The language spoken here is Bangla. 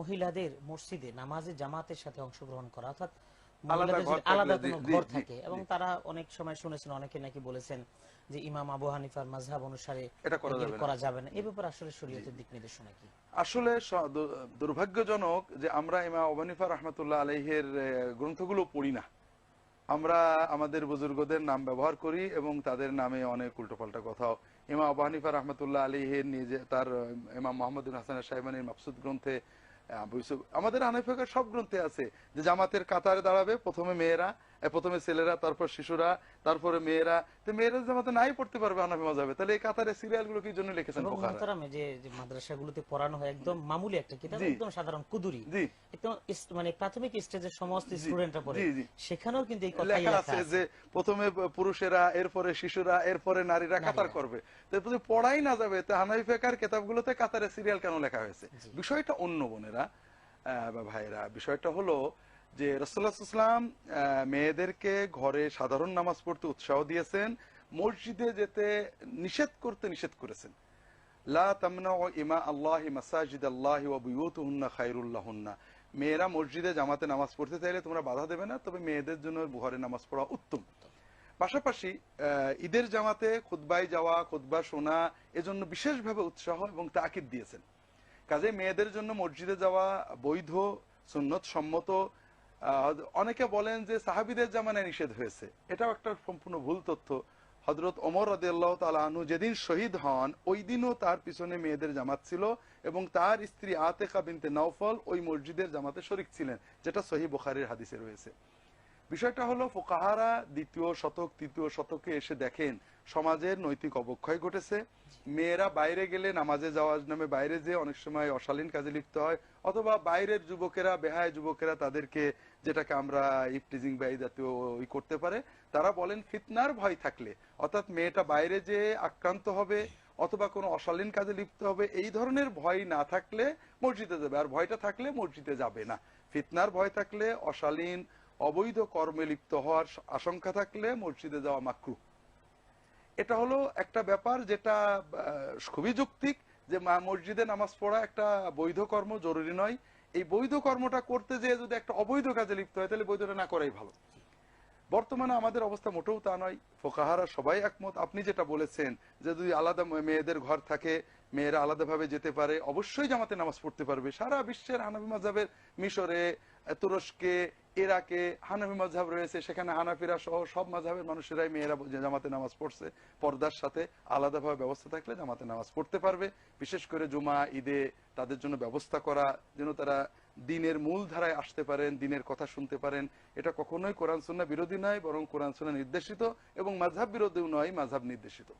মহিলাদের মসজিদে নামাজে জামাতের সাথে অংশগ্রহণ করা অর্থাৎ আলাদা কোনো ঘর থাকে। এবং তারা অনেক সময় শুনেছেন অনেকে নাকি বলেছেন যে ইমাম আবু হানিফার মাযহাব অনুসারে করা যাবে না। এই ব্যাপারে আসলে শরীয়তের দিক নির্দেশনা কি? আসলে দুর্ভাগ্যজনক যে আমরা ইমা ওবানিফা রহমতুল্লাহ আলহের গ্রন্থগুলো পড়ি না। আমরা আমাদের বুজুর্গদের নাম ব্যবহার করি এবং তাদের নামে অনেক উল্টোপাল্টা কথাও। ইমা ওবানিফা রহমতুল্লাহ আলহের নিজে তার ইমাম মোহাম্মদ হাসান সাহেবানির মাকসুদ গ্রন্থে আবু আমাদের হানিফাকার সব গ্রন্থে আছে যে জামাতের কাতারে দাঁড়াবে প্রথমে মেয়েরা প্রথমে ছেলেরা তারপর শিশুরা তারপরে মেয়েরা। তো মেয়েরা জামাতে নাই পড়তে পারবে হানাফি মজাবে তাহলে এই কাতারে সিরিয়ালগুলো কি জন্য লিখেছেন যে মাদ্রাসাগুলোতে পড়ানো হয় একদম মামুলি একটা কিতাব একদম সাধারণ কুদুরি। একদম মানে প্রাথমিক স্টেজের সমস্ত স্টুডেন্টরা পড়ে। সেখানেও কিন্তু এই লেখা আছে যে প্রথমে পুরুষেরা এরপরে শিশুরা এরপরে নারীরা কাতার করবে। তো যদি পড়াই না যাবে তো হানাফি ফেকার কেতাবগুলোতে কাতারে সিরিয়াল কেন লেখা হয়েছে? বিষয়টা অন্য বোনেরা ভাইরা বিষয়টা হলো যে রসুল্লাহাম মেয়েদেরকে ঘরে সাধারণ নামাজ পড়তে উৎসাহ দিয়েছেন, মসজিদে যেতে নিষেধ করতে নিষেধ করেছেন। লা তামনাউ ইমা আল্লাহি মাসাজিদ আল্লাহি মেয়েরা মসজিদে জামাতে নামাজ পড়তে চাইলে তোমরা বাধা দেবে না, তবে মেয়েদের জন্য ঘরে নামাজ পড়া উত্তম। পাশাপাশি ঈদের জামাতে খুতবায় যাওয়া, খুতবা শোনা, এজন্য বিশেষভাবে উৎসাহ এবং তাকিদ দিয়েছেন। কাজে মেয়েদের জন্য মসজিদে যাওয়া বৈধ, সুন্নত সম্মত অনেকে বলেন যে সাহাবিদের জামানায় নিষেধ হয়েছে। এটাও একটা সম্পূর্ণ ভুল তথ্য। হজরত ওমর রাদিয়াল্লাহ তাআলা আনহু যেদিন শহীদ হন, ওই দিনও তার পিছনে মেয়েদের জামাত ছিল এবং তার স্ত্রী আতেকা বিনতে নওফল ওই মসজিদের জামাতে শরিক ছিলেন, যেটা সহি বোখারির হাদিসে রয়েছে। বিষয়টা হলো, ফোকাহারা দ্বিতীয় শতক, তৃতীয় শতকে এসে দেখেন, সমাজের নৈতিক অবক্ষয় ঘটেছে। মেয়েরা বাইরে গেলে নামাজে যাওয়ার নামে বাইরে যে অনেক সময় অশালীন কাজে লিপ্ত হয়, অথবা বাইরের যুবকেরা, বেহায় যুবকেরা তাদেরকে যেটাকে আমরা ইফটিজিং বা জাতীয় ই করতে পারে, তারা বলেন, ফিতনার ভয় থাকলে, অর্থাৎ মেয়েটা বাইরে যে আক্রান্ত হবে, অথবা কোনো অশালীন কাজে লিপ্ত হবে, এই ধরনের ভয় না থাকলে মসজিদে যাবে, আর ভয়টা থাকলে মসজিদে যাবে না। ফিতনার ভয় থাকলে অশালীন অবৈধ কর্মে লিপ্ত হওয়ার আশঙ্কা থাকলে মসজিদে যাওয়া মাকরু। এটা হলো একটা ব্যাপার যেটা খুবই যৌক্তিক যে মসজিদে নামাজ পড়া একটা বৈধ কর্ম জরুরি নয়। এই বৈধ কর্মটা করতে যেয়ে যদি একটা অবৈধ কাজে লিপ্ত হয়, তাহলে বৈধটা না করাই ভালো। বর্তমানে আমাদের অবস্থা মোটেও তা নয়। ফোকাহারা সবাই একমত। আপনি যেটা বলেছেন যে যদি আলাদা মেয়েদের ঘর থাকে, মেয়েরা আলাদাভাবে যেতে পারে, অবশ্যই জামাতে নামাজ পড়তে পারবে। সারা বিশ্বের হানাফি মাঝাবের মিশরে তুরস্কে, ইরাকে, হানাফি মাঝহাব রয়েছে, সেখানে হানাফিরা সহ সব মাঝহাবের মানুষেরাই মেয়েরা জামাতে নামাজ পড়ছে। পর্দার সাথে আলাদাভাবে ব্যবস্থা থাকলে জামাতে নামাজ পড়তে পারবে। বিশেষ করে জুমা ঈদে তাদের জন্য ব্যবস্থা করা, যেন তারা দিনের মূল ধারায় আসতে পারেন, দিনের কথা শুনতে পারেন। এটা কখনোই কোরআন সুন্না বিরোধী নয়, বরং কোরআন সুন্না নির্দেশিত এবং মাঝহাব বিরোধীও নয় মাঝহাব নির্দেশিত।